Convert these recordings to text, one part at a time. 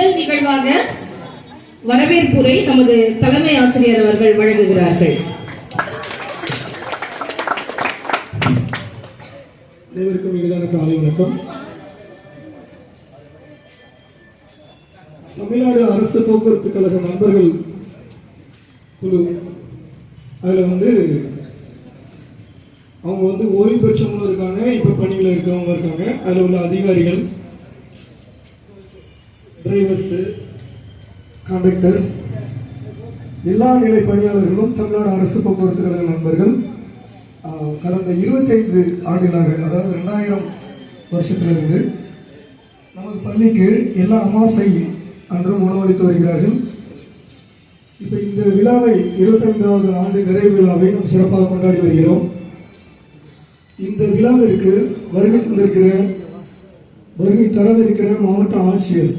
முதல் நிகழ்வாக வரவேற்புரை நமது தலைமை ஆசிரியர் அவர்கள் வழங்குகிறார்கள். அனைவருக்கும் இனிதான காலை வணக்கம். தமிழ்நாடு அரசு போக்குவரத்து கழக நண்பர்கள் குழு அதில் வந்து அவங்க வந்து ஓய்வு பெற்றவங்களும் இருக்காங்க இப்போ பணியில் இருக்கவங்க இருக்காங்க. அதில் உள்ள அதிகாரிகள் டிரைவர்ஸு கண்டக்டர்ஸ் எல்லா நிலை பணியாளர்களும் தமிழ்நாடு அரசு போக்குவரத்து கழக நண்பர்கள் கடந்த இருபத்தைந்து ஆண்டுகளாக அதாவது ரெண்டாயிரம் வருஷத்திலிருந்து நமது பள்ளிக்கு எல்லா அமாவாசை அன்றும் உணவளித்து வருகிறார்கள். இப்போ இந்த விழாவை இருபத்தைந்தாவது ஆண்டு நிறைவு விழாவை நாம் சிறப்பாக கொண்டாடி வருகிறோம். இந்த விழாவிற்கு வருகை தந்திருக்கிற வருகை தரவிருக்கிற மாவட்ட ஆட்சியர்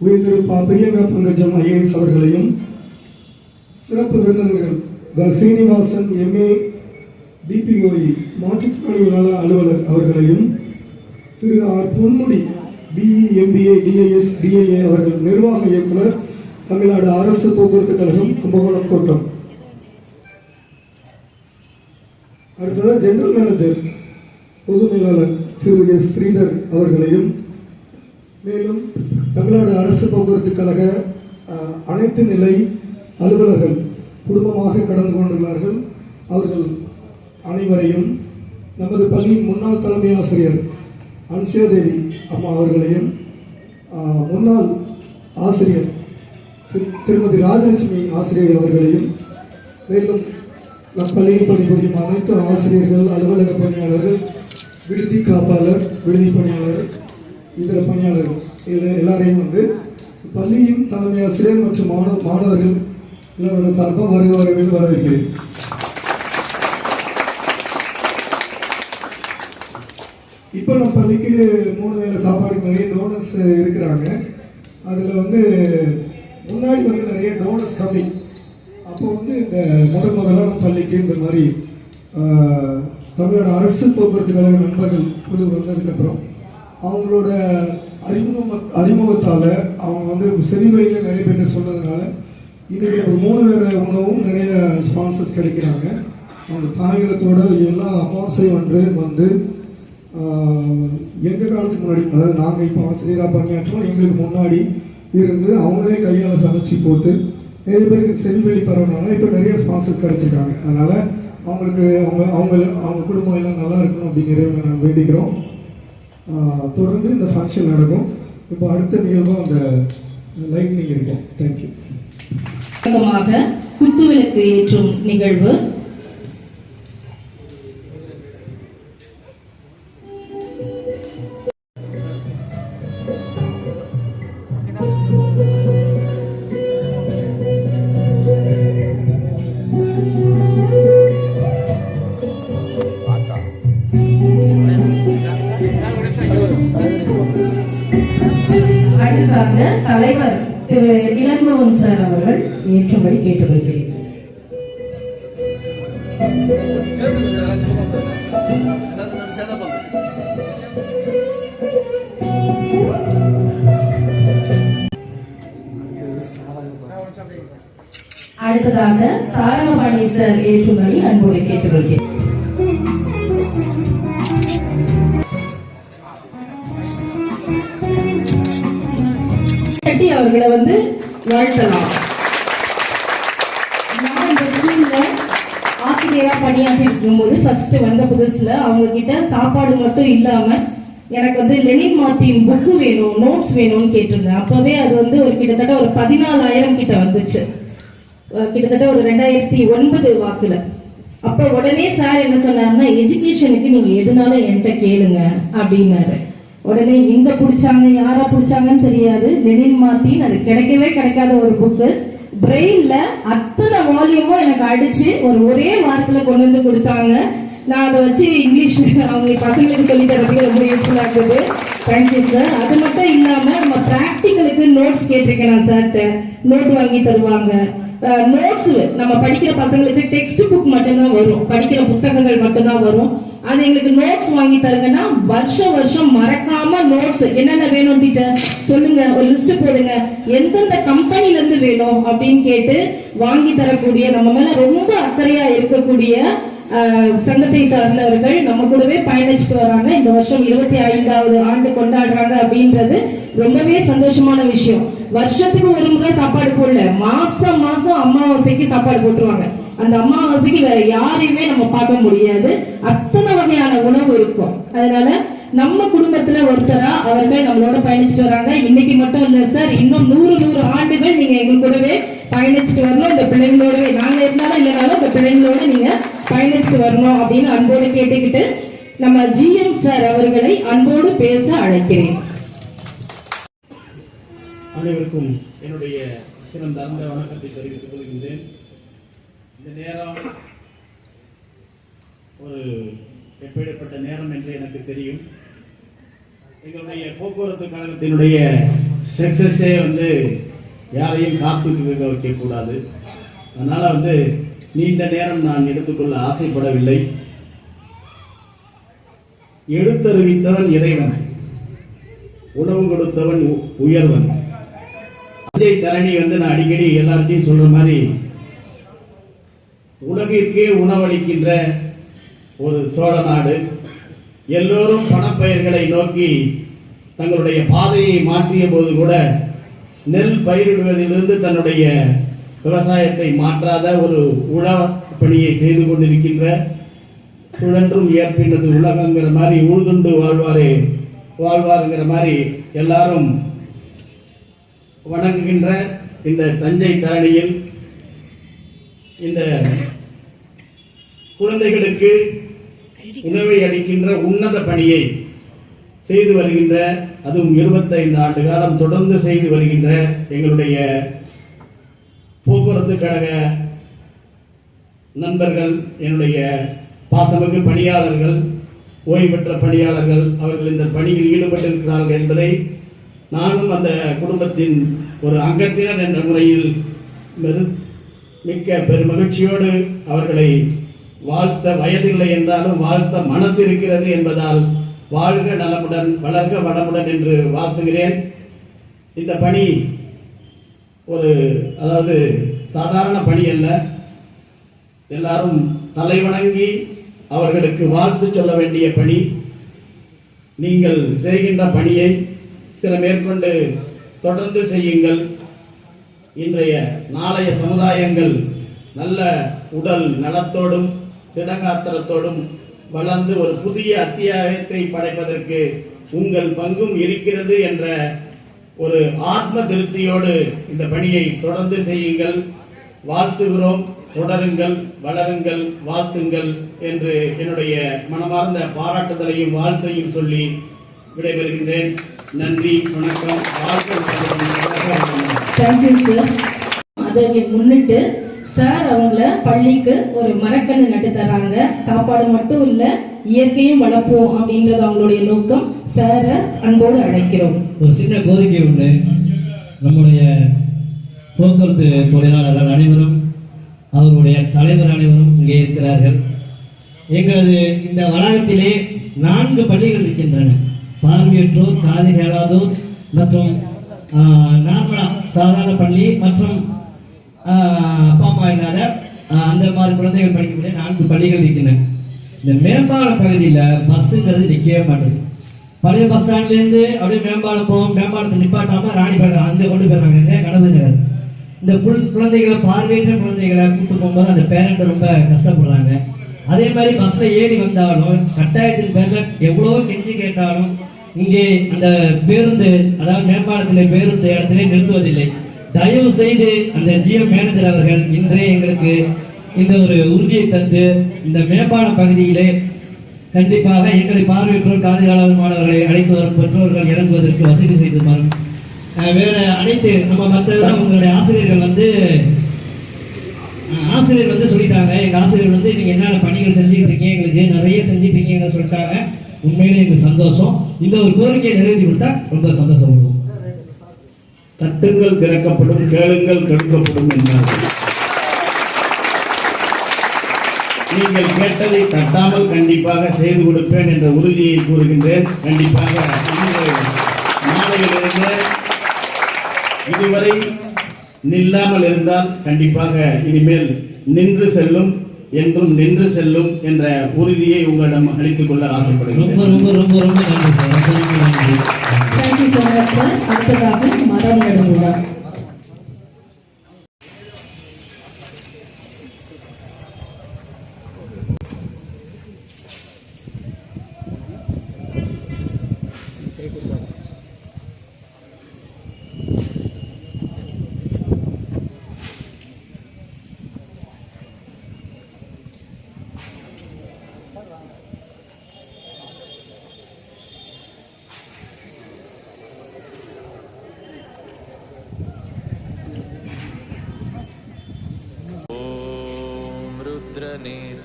உயர் திரு பா பங்கஜம் ஐஏஎஸ் அவர்களையும் சிறப்பு விருந்தினர்கள் சீனிவாசன் எம்ஏ பிபிஓஇ மாற்றுத்திறனாளி நல அலுவலர் அவர்களையும் திரு. R. Ponmudi BE MBA DIS DIA அவர்கள் நிர்வாக இயக்குனர் தமிழ்நாடு அரசு போக்குவரத்து கழகம் கும்பகோணம் கோட்டம் அடுத்ததாக ஜெனரல் மேனேஜர் பொது மேலாளர் திரு. எஸ். ஸ்ரீதர் அவர்களையும் மேலும் தமிழ்நாடு அரசு போக்குவரத்து கழக அனைத்து நிலை அலுவலர்கள் குடும்பமாக கடந்து கொண்டுள்ளார்கள். அவர்கள் அனைவரையும் நமது பள்ளியின் முன்னாள் தலைமை ஆசிரியர் அன்சியாதேவி அம்மா அவர்களையும் முன்னாள் ஆசிரியர் திரு- திருமதி ராஜலட்சுமி ஆசிரியர் அவர்களையும் மேலும் நம் பள்ளியில் பணிபுரியும் அனைத்து ஆசிரியர்கள் அலுவலக பணியாளர்கள் விடுதி காப்பாளர் விடுதி பணியாளர் இதர பணியாளர்கள் எல்லாரையும் வந்து பள்ளியின் தலைமை ஆசிரியர் மற்றும் மாணவ மாணவர்கள் எல்லாரோட சார்பாக வருவார்கள் வரவேற்கிறேன். இப்போ நம்ம பள்ளிக்கு மூணு வேளை சாப்பாடு நிறைய டோனஸ் இருக்கிறாங்க. அதில் வந்து முன்னாடி வந்து நிறைய டோனஸ் கம்மி அப்போ வந்து இந்த முதல் முதல்ல நம்ம பள்ளிக்கு இந்த மாதிரி ஆஹ், தமிழ்நாடு அரசு போக்குவரத்து கழக நண்பர்கள் குழு வந்ததுக்கப்புறம் அவங்களோட அறிமுகம் அறிமுகத்தால் அவங்க வந்து செவி வழியில் நிறைய பேர் சொன்னதுனால இன்றைக்கி ஒரு மூணு வேற உணவும் நிறைய ஸ்பான்சர்ஸ் கிடைக்கிறாங்க. அவங்க தாயகத்தோட எல்லா அமாவாசை ஒன்று வந்து எங்கள் காலத்துக்கு முன்னாடி அதாவது நாங்கள் இப்போ ஆசிரியராக பணியாற்றோம். எங்களுக்கு முன்னாடி இருந்து அவங்களே கையால் சமைச்சு போட்டு நிறைய பேருக்கு செல்வெளி பரவனால இப்போ நிறைய ஸ்பான்சர் கிடச்சிருக்காங்க. அதனால் அவங்களுக்கு அவங்க அவங்க அவங்க குடும்பம் எல்லாம் நல்லா இருக்கணும் அப்படிங்கிறத நாங்கள் வேண்டிக்கிறோம். தொடர்ந்து இந்த ஃபங்க்ஷன் நடக்கும். இப்போ அடுத்த நிகழ்வும் அந்த லைட்னிங் இருக்கும். தேங்க்யூ வழக்கமாக குத்துவிளக்கு ஏற்றும் நிகழ்வு. அடுத்ததாக சாரங்கபாணி சார் ஏற்றுமதி அன்போடு கேட்டுக்கொள்கிறேன். அவர்களை வந்து வாழ்த்தலாம். நான் இந்த ஸ்கூல்ல ஆசிரியரா பணியாற்றி இருக்கும்போது ஃபர்ஸ்ட் வந்த புதுசுல அவங்க கிட்ட சாப்பாடு மட்டும் இல்லாம எனக்கு வந்து லெனின் மார்ட்டின் புக்கு வேணும் நோட்ஸ் வேணும்னு கேட்டிருந்தேன். அப்பவே அது வந்து ஒரு கிட்டத்தட்ட ஒரு பதினாலாயிரம் கிட்ட வந்துச்சு. கிட்டத்தட்ட ஒரு ரெண்டாயிரத்தி ஒன்பது வாக்குல. அப்ப உடனே சார் என்ன சொன்னாருன்னா எஜுகேஷனுக்கு நீங்க எதுனாலும் என்கிட்ட கேளுங்க அப்படின்னாரு. உடனே எங்க பிடிச்சாங்க யாரா பிடிச்சாங்கன்னு தெரியாது. லெனின் மார்ட்டின் அது கிடைக்கவே கிடைக்காத ஒரு புக்கு பிரெயின்ல அத்தனை வால்யூமும் எனக்கு அடிச்சு ஒரு ஒரே வாரத்துல கொண்டு வந்து கொடுத்தாங்க. நான் அதை வச்சு இங்கிலீஷ் அவங்க பசங்களுக்கு சொல்லி தரதுக்கு ரொம்ப யூஸ்ஃபுல்லாக இருக்குது தேங்க்யூ சார் அது மட்டும் இல்லாமல் நம்ம ப்ராக்டிக்கலுக்கு நோட்ஸ் கேட்டிருக்கேன் நான் சார்கிட்ட நோட் வாங்கி தருவாங்க. நோட்ஸ் நம்ம படிக்கிற பசங்களுக்கு டெக்ஸ்ட் புக் மட்டும்தான் வரும். படிக்கிற புத்தகங்கள் மட்டும்தான் வரும். அது எங்களுக்கு நோட்ஸ் வாங்கி தருங்கன்னா வருஷம் வருஷம் மறக்காம நோட்ஸ் என்னென்ன வேணும் டீச்சர் சொல்லுங்க ஒரு லிஸ்ட் போடுங்க. எந்தெந்த கம்பெனில இருந்து வேணும் அப்படின்னு கேட்டு வாங்கி தரக்கூடிய நம்ம மேல ரொம்ப அக்கறையா இருக்கக்கூடிய சங்கத்தை சார்ந்தவர்கள் நம்ம கூடவே பயணிச்சுட்டு வராங்க. இந்த வருஷம் இருபத்தி ஐந்தாவது ஆண்டு கொண்டாடுறாங்க அப்படின்றது ரொம்பவே சந்தோஷமான விஷயம். வருஷத்துக்கு ஒரு முறை சாப்பாடு போடல. மாசம் மாசம் அமாவாசைக்கு சாப்பாடு போட்டுருவாங்க. அந்த அமாவாசைக்கு வேற யாரையுமே நம்ம பார்க்க முடியாது. அத்தனை வகையான உணவு இருக்கும். அதனால நம்ம குடும்பத்துல ஒருத்தரா அவர்கள் நம்மளோட பயணிச்சுட்டு வராங்க. இன்னைக்கு மட்டும் இல்ல சார் இன்னும் நூறு நூறு ஆண்டுகள் நீங்க எங்க கூடவே பயணிச்சுட்டு வரணும். இந்த பிள்ளைங்களோடவே நாங்க இருந்தாலும் இல்லைனாலும் இந்த பிள்ளைங்களோட நீங்க பயணிச்சுட்டு வரணும் அப்படின்னு அன்போடு கேட்டுக்கிட்டு நம்ம ஜிஎம் சார் அவர்களை அன்போடு பேச அழைக்கிறேன். அனைவருக்கும் என்னுடைய சிறந்தார்ந்த வணக்கத்தை தெரிவித்துக் கொள்கின்றேன். இந்த நேரம் ஒரு எப்படிப்பட்ட நேரம் என்று எனக்கு தெரியும். எங்களுடைய போக்குவரத்து கழகத்தினுடைய சக்சஸே வந்து யாரையும் காத்து வைக்கக்கூடாது. அதனால வந்து நீண்ட நேரம் நான் எடுத்துக்கொள்ள ஆசைப்படவில்லை. எடுத்தறிவித்தவன் இறைவன். உணவு கொடுத்தவன் உயர்வன். அஜய் தரணி வந்து நான் அடிக்கடி எல்லார்ட்டையும் சொல்ற மாதிரி உலகிற்கே உணவளிக்கின்ற ஒரு சோழ நாடு. எல்லோரும் பணப்பயிர்களை நோக்கி தங்களுடைய பாதையை மாற்றிய போது கூட நெல் பயிரிடுவதிலிருந்து தன்னுடைய விவசாயத்தை மாற்றாத ஒரு உழவ பணியை செய்து கொண்டிருக்கின்ற சுழன்றும் ஏற்பின்றது உலகங்கிற மாதிரி உழுதுண்டு வாழ்வாரே வாழ்வாருங்கிற மாதிரி எல்லாரும் வணங்குகின்ற இந்த தஞ்சை தரணியில் இந்த குழந்தைகளுக்கு உணவை அளிக்கின்ற உன்னத பணியை செய்து வருகின்ற அதுவும் 25 ஆண்டு காலம் தொடர்ந்து செய்து வருகின்ற எங்களுடைய போக்குவரத்து கழக நண்பர்கள் என்னுடைய பாசமிகு பணியாளர்கள் ஓய்வு பெற்ற பணியாளர்கள் அவர்கள் இந்த பணியில் ஈடுபட்டிருக்கிறார்கள் என்பதை நானும் அந்த குடும்பத்தின் ஒரு அங்கத்தினர் என்ற முறையில் மிக்க பெருமகிழ்ச்சியோடு அவர்களை வாழ்த்த வயதில்லை என்றாலும் வாழ்த்த மனசு இருக்கிறது என்பதால் வாழ்க நலமுடன் வளர்க வளமுடன் என்று வாழ்த்துகிறேன். இந்த பணி ஒரு அதாவது சாதாரண பணி அல்ல. எல்லாரும் தலைவணங்கி அவர்களுக்கு வாழ்த்து சொல்ல வேண்டிய பணி. நீங்கள் செய்கின்ற பணியை சில மேற்கொண்டு தொடர்ந்து செய்யுங்கள். இன்றைய நாளைய சமுதாயங்கள் நல்ல உடல் நலத்தோடும் திடகாத்திரத்தோடும் வளர்ந்து ஒரு புதிய அத்தியாயத்தை படைப்பதற்கு உங்கள் பங்கும் இருக்கிறது என்ற ஒரு ஆத்ம திருப்தியோடு இந்த பணியை தொடர்ந்து செய்யுங்கள். வாழ்த்துகிறோம் தொடருங்கள் வளருங்கள் வாழ்த்துங்கள் என்று என்னுடைய மனமார்ந்த பாராட்டுதலையும் வாழ்த்தையும் சொல்லி விடைபெறுகின்றேன். நன்றி வணக்கம் வாழ்க்கை அதை முன்னிட்டு சார் அவங்கள பள்ளிக்கு ஒரு மரக்கன்று நட்டு தராங்க சாப்பாடு மட்டும் இல்ல இயற்கையும் வளர்ப்போம் அப்படின்றது அவங்களுடைய நோக்கம். சாரை அன்போடு அழைக்கிறோம். ஒரு சின்ன கோரிக்கை உண்டு. நம்முடைய போக்குவரத்து தொழிலாளர்கள் அனைவரும் அவருடைய தலைவர் அனைவரும் இங்கே இருக்கிறார்கள். எங்களது இந்த வளாகத்திலே நான்கு பள்ளிகள் இருக்கின்றன. பார்வையற்றோர் காது கேளாதோர் மற்றும் நார்மலா சாதாரண பள்ளி மற்றும் ஆஹ், அப்பா அம்மா அந்த மாதிரி குழந்தைகள் படிக்கக்கூடிய நான்கு பள்ளிகள் இருக்கின்றன. இந்த மேம்பால பகுதியில் பஸ்ஸுங்கிறது நிற்கவே மாட்டேங்குது. பழைய பஸ் ஸ்டாண்ட்லேருந்து அப்படியே மேம்பாலம் போவோம். மேம்பாலத்தை நிப்பாட்டாமல் ராணிப்பேட்டை அங்கே கொண்டு போயிடுறாங்க. எங்க கனவு நகர் இந்த புல் குழந்தைகளை பார்வையற்ற குழந்தைகளை கூப்பிட்டு போகும்போது அந்த பேரண்ட் ரொம்ப கஷ்டப்படுறாங்க. அதே மாதிரி பஸ்ஸில் ஏறி வந்தாலும் கட்டாயத்தின் பேரில் எவ்வளோ கெஞ்சி கேட்டாலும் இங்கே அந்த பேருந்து அதாவது மேம்பாலத்தில் பேருந்து இடத்துல நிறுத்துவதில்லை. தயவு செய்து அந்த ஜிஎம் மேனேஜர் அவர்கள் இன்றே எங்களுக்கு இந்த ஒரு உறுதியை தந்து இந்த மேம்பால பகுதியிலே கண்டிப்பாக எங்களை பார்வையற்றோர் காதுகாலாளர் மாணவர்களை அழைத்து வரும் பெற்றோர்கள் இறங்குவதற்கு வசதி செய்து தரும். வேற அனைத்து நம்ம மற்றதெல்லாம் உங்களுடைய ஆசிரியர்கள் வந்து ஆசிரியர் வந்து சொல்லிட்டாங்க. எங்க ஆசிரியர் வந்து நீங்க என்னென்ன பணிகள் செஞ்சுட்டு இருக்கீங்க? எங்களுக்கு நிறைய செஞ்சுட்டு இருக்கீங்கன்னு சொல்லிட்டாங்க. உண்மையிலே எங்களுக்கு சந்தோஷம். இந்த ஒரு கோரிக்கையை நிறைவேற்றி கொடுத்தா ரொம்ப சந்தோஷப்படுவோம். தட்டுங்கள் திறக்கப்படும் கேளுங்கள் கடுக்கப்படும் என்றார். நீங்கள் கேட்டதை தட்டாமல் கண்டிப்பாக செய்து கொடுப்பேன் என்ற உறுதியை கூறுகின்றேன். கண்டிப்பாக இன்று மாலையிலிருந்து இதுவரை நில்லாமல் இருந்தால் கண்டிப்பாக இனிமேல் நின்று செல்லும் என்றும் நின்று செல்லும் என்ற உறுதியை உங்களிடம் அளித்துக் கொள்ள ஆசைப்படுகிறேன். ரொம்ப ரொம்ப ரொம்ப ரொம்ப நன்றி. தேங்க்யூ ஸோ மச் சார் அடுத்ததாக மரம் நடுவார்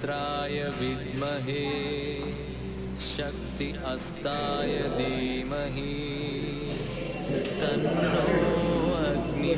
रुद्रनेत्राय विद्महे शक्ति अस्ताय धीमहि। तन्नो अग्नि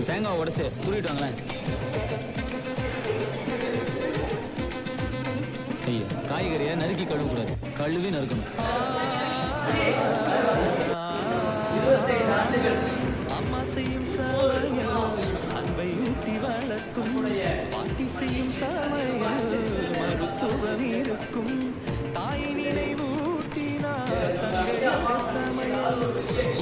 கொஞ்சம் தேங்காய் உடச்சு துருவிட்டு வாங்களேன். ஐயோ காய்கறியை நறுக்கி கழுவக்கூடாது. கழுவி நறுக்கணும். அம்மா செய்யும் அன்பை ஊட்டி வளர்க்கும் பாட்டி செய்யும் மருத்துவம் இருக்கும். தாய் நினைவூட்டினார் சமயம்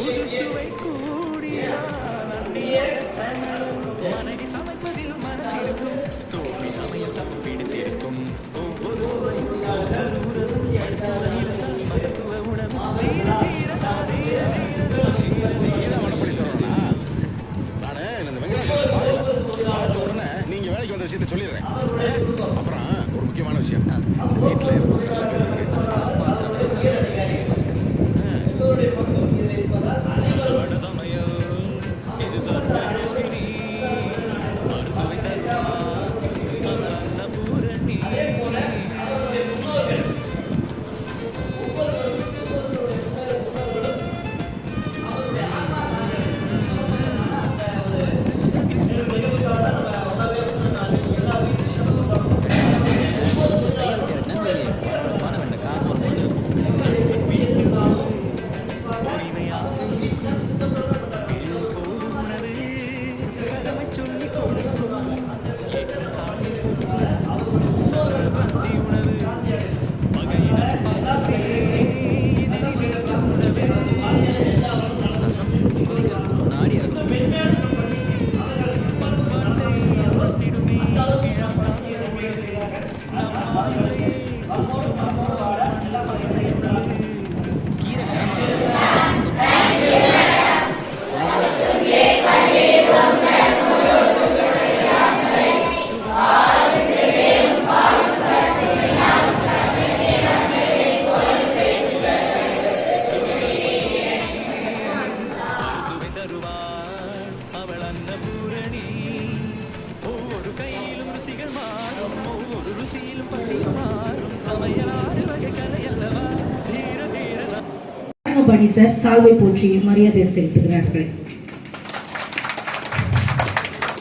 சார் சால்வை போற்றி மரியாதை செலுத்துகிறார்கள்.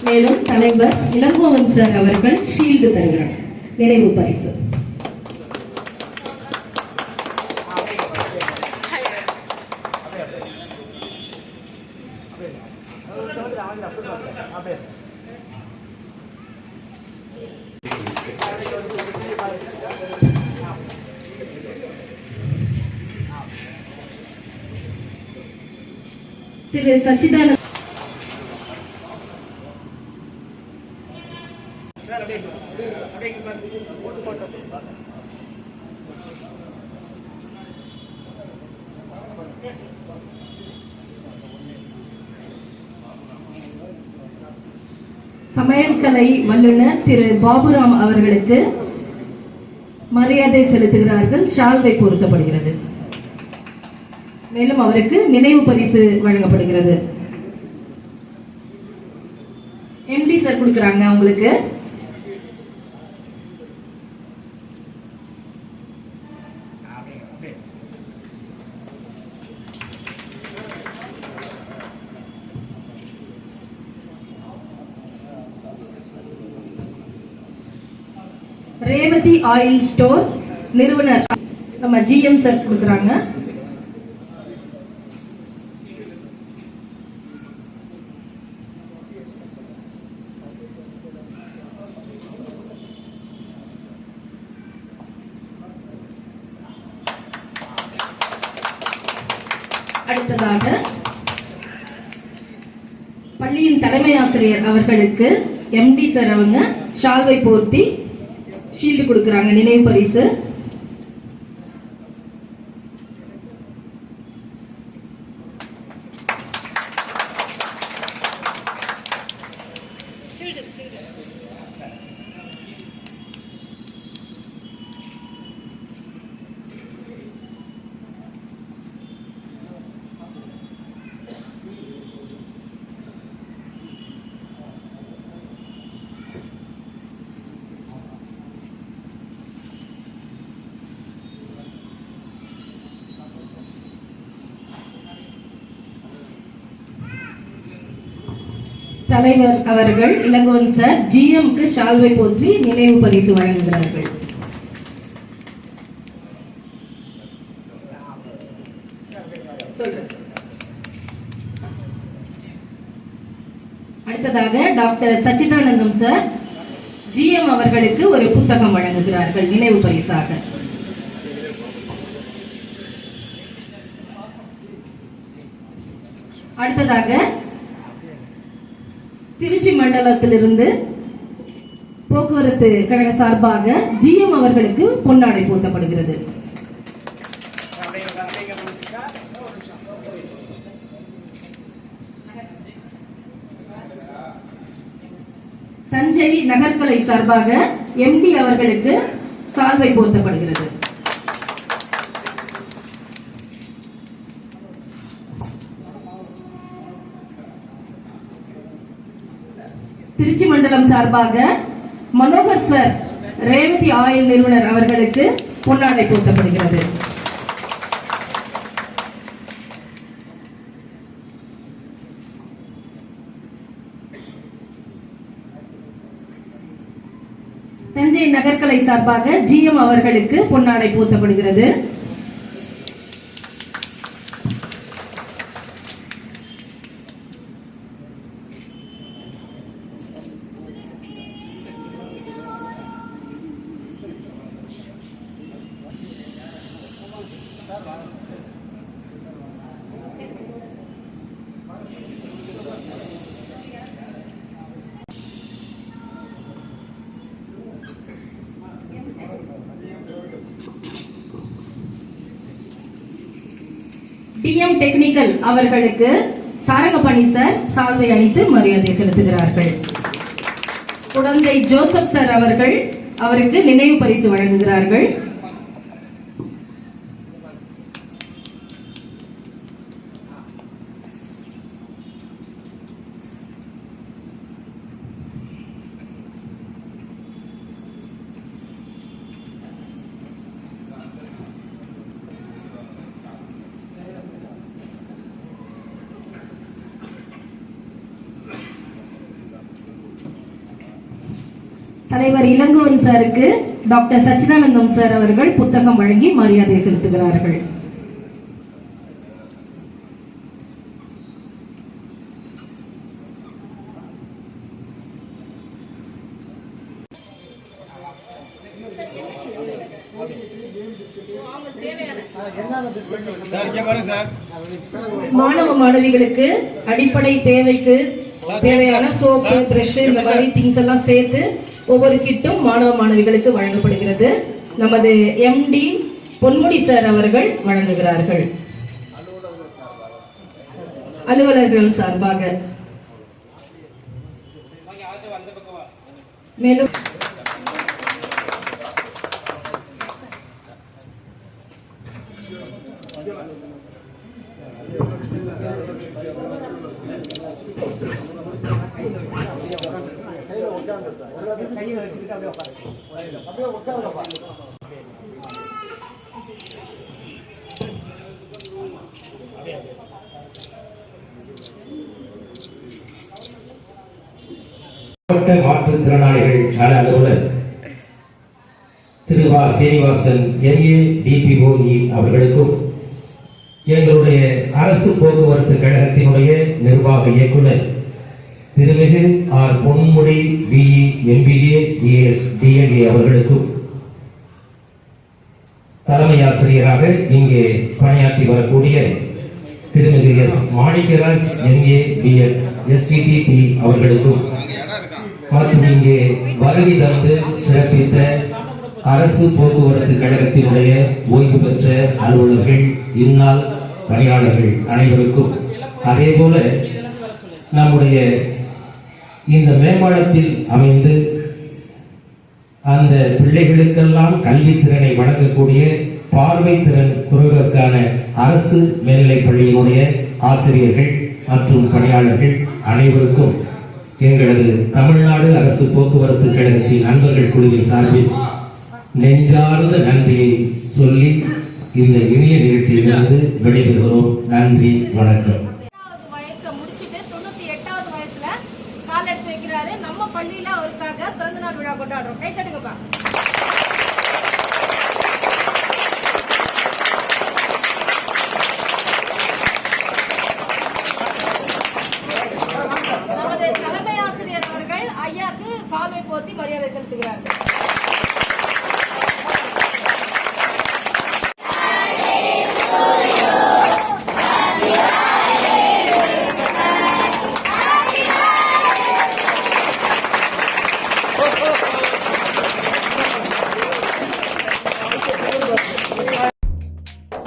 மேலும் தலைவர் இளங்கோவன் சார் அவர்கள் ஷீல்டு தருகிறார். நினைவு பரிசு. திரு சச்சிதானந்த சமையல்கலை வல்லுநர் திரு பாபுராம் அவர்களுக்கு மரியாதை செலுத்துகிறார்கள். ஷால்வை பொருத்தப்படுகிறது. மேலும் அவருக்கு நினைவு பரிசு வழங்கப்படுகிறது. எம்டி சார் கொடுக்குறாங்க உங்களுக்கு. ரேவதி ஆயில் ஸ்டோர் நிறுவனர் நம்ம ஜிஎம் சார் கொடுக்குறாங்க அடுத்ததாக பள்ளியின் தலைமை ஆசிரியர் அவர்களுக்கு எம்டி சார் அவங்க ஷால்வை போர்த்தி ஷீல்டு கொடுக்குறாங்க நினைவு பரிசு. தலைவர் அவர்கள் இளங்கோவன் சார் ஜிஎம்க்கு ஷால்வை போற்றி நினைவு பரிசு வழங்குகிறார்கள். அடுத்ததாக டாக்டர் சச்சிதானந்தம் சார் ஜிஎம் அவர்களுக்கு ஒரு புத்தகம் வழங்குகிறார்கள் நினைவு பரிசாக. அடுத்ததாக மண்டலத்திலிருந்து போக்குவரத்து கழக சார்பாக ஜிஎம் அவர்களுக்கு பொன்னாடை போத்தப்படுகிறது. தஞ்சை நகர்கலை சார்பாக எம்டி அவர்களுக்கு சால்வை போர்த்தப்படுகிறது திருச்சி மண்டலம் சார்பாக மனோகர் சார் ரேவதி ஆயில் நிறுவனர் அவர்களுக்கு பொன்னாடை போட்டப்படுகிறது தஞ்சை நகர்கலை சார்பாக ஜிஎம் அவர்களுக்கு பொன்னாடை போத்தப்படுகிறது. டிஎம் டெக்னிக்கல் அவர்களுக்கு சாரங்கபாணி சார் சால்வை அணித்து மரியாதை செலுத்துகிறார்கள். குழந்தை ஜோசப் சார் அவர்கள் அவருக்கு நினைவு பரிசு வழங்குகிறார்கள். தலைவர் இளங்கோவன் சாருக்கு டாக்டர் சச்சிதானந்தம் சார் அவர்கள் புத்தகம் வழங்கி மரியாதை செலுத்துகிறார்கள். மாணவ மாணவிகளுக்கு அடிப்படை தேவைக்கு தேவையான சோப்பு பிரஷ் இந்த மாதிரி திங்ஸ் எல்லாம் சேர்த்து ஒவ்வொரு கிட்டும் மாணவ மாணவிகளுக்கு வழங்கப்படுகிறது. நமது எம்டி பொன்முடி சார் அவர்கள் வழங்குகிறார்கள். அலுவலர்கள் சார்பாக. மேலும் மாவட்ட மாற்றுத்திறனாளிகள் நல அலுவலர் திரு வா சீனிவாசன் எம்ஏ டிபிஓஇ அவர்களுக்கும் எங்களுடைய அரசு போக்குவரத்து கழகத்தினுடைய நிர்வாக இயக்குனர் திருமிகு R Ponmudi BE MBA DS DLA அவர்களுக்கும் தலைமை ஆசிரியராக இங்கே பணியாற்றி வரக்கூடிய திருமிகு S Manikkaraj MA BEd STDP அவர்களுக்கும் மற்றும் இங்கே வருகை தந்து சிறப்பித்த அரசு போக்குவரத்து கழகத்தினுடைய ஓய்வு பெற்ற அலுவலர்கள் இந்நாள் பணியாளர்கள் அனைவருக்கும். அதே போல நம்முடைய இந்த மேம்பாலத்தில் அமைந்து அந்த பிள்ளைகளுக்கெல்லாம் கல்வித்திறனை வழங்கக்கூடிய பார்வை திறன் குறைவதற்கான அரசு மேல்நிலைப் பள்ளியினுடைய ஆசிரியர்கள் மற்றும் பணியாளர்கள் அனைவருக்கும் எங்களது தமிழ்நாடு அரசு போக்குவரத்து கழகத்தின் நண்பர்கள் குழுவின் சார்பில் நெஞ்சார்ந்த நன்றியை சொல்லி இந்த இனிய நிகழ்ச்சியிலிருந்து விடைபெறுகிறோம். நன்றி வணக்கம் எட்டாவது வயசை முடிச்சிட்டு தொண்ணூத்தி எட்டாவது வயசுல கால் எடுத்து வைக்கிறாரு நம்ம பள்ளியில அவருக்காக பிறந்தநாள் விழா கொண்டாடுறோம் கை தட்டுங்கப்பா நமது தலைமை ஆசிரியர் அவர்கள் ஐயாக்கு சால்வை போத்தி மரியாதை செலுத்துகிறார்கள்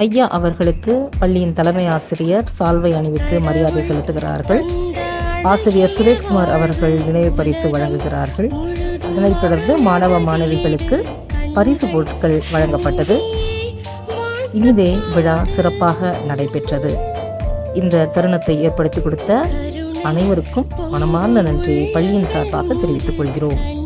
ஐயா அவர்களுக்கு பள்ளியின் தலைமை ஆசிரியர் சால்வை அணிவித்து மரியாதை செலுத்துகிறார்கள். ஆசிரியர் சுரேஷ்குமார் அவர்கள் நினைவு பரிசு வழங்குகிறார்கள். அதனைத் தொடர்ந்து மாணவ மாணவிகளுக்கு பரிசு பொருட்கள் வழங்கப்பட்டது. இனிதே விழா சிறப்பாக நடைபெற்றது. இந்த தருணத்தை ஏற்படுத்தி கொடுத்த அனைவருக்கும் மனமார்ந்த நன்றியை பள்ளியின் சார்பாக தெரிவித்துக் கொள்கிறோம்.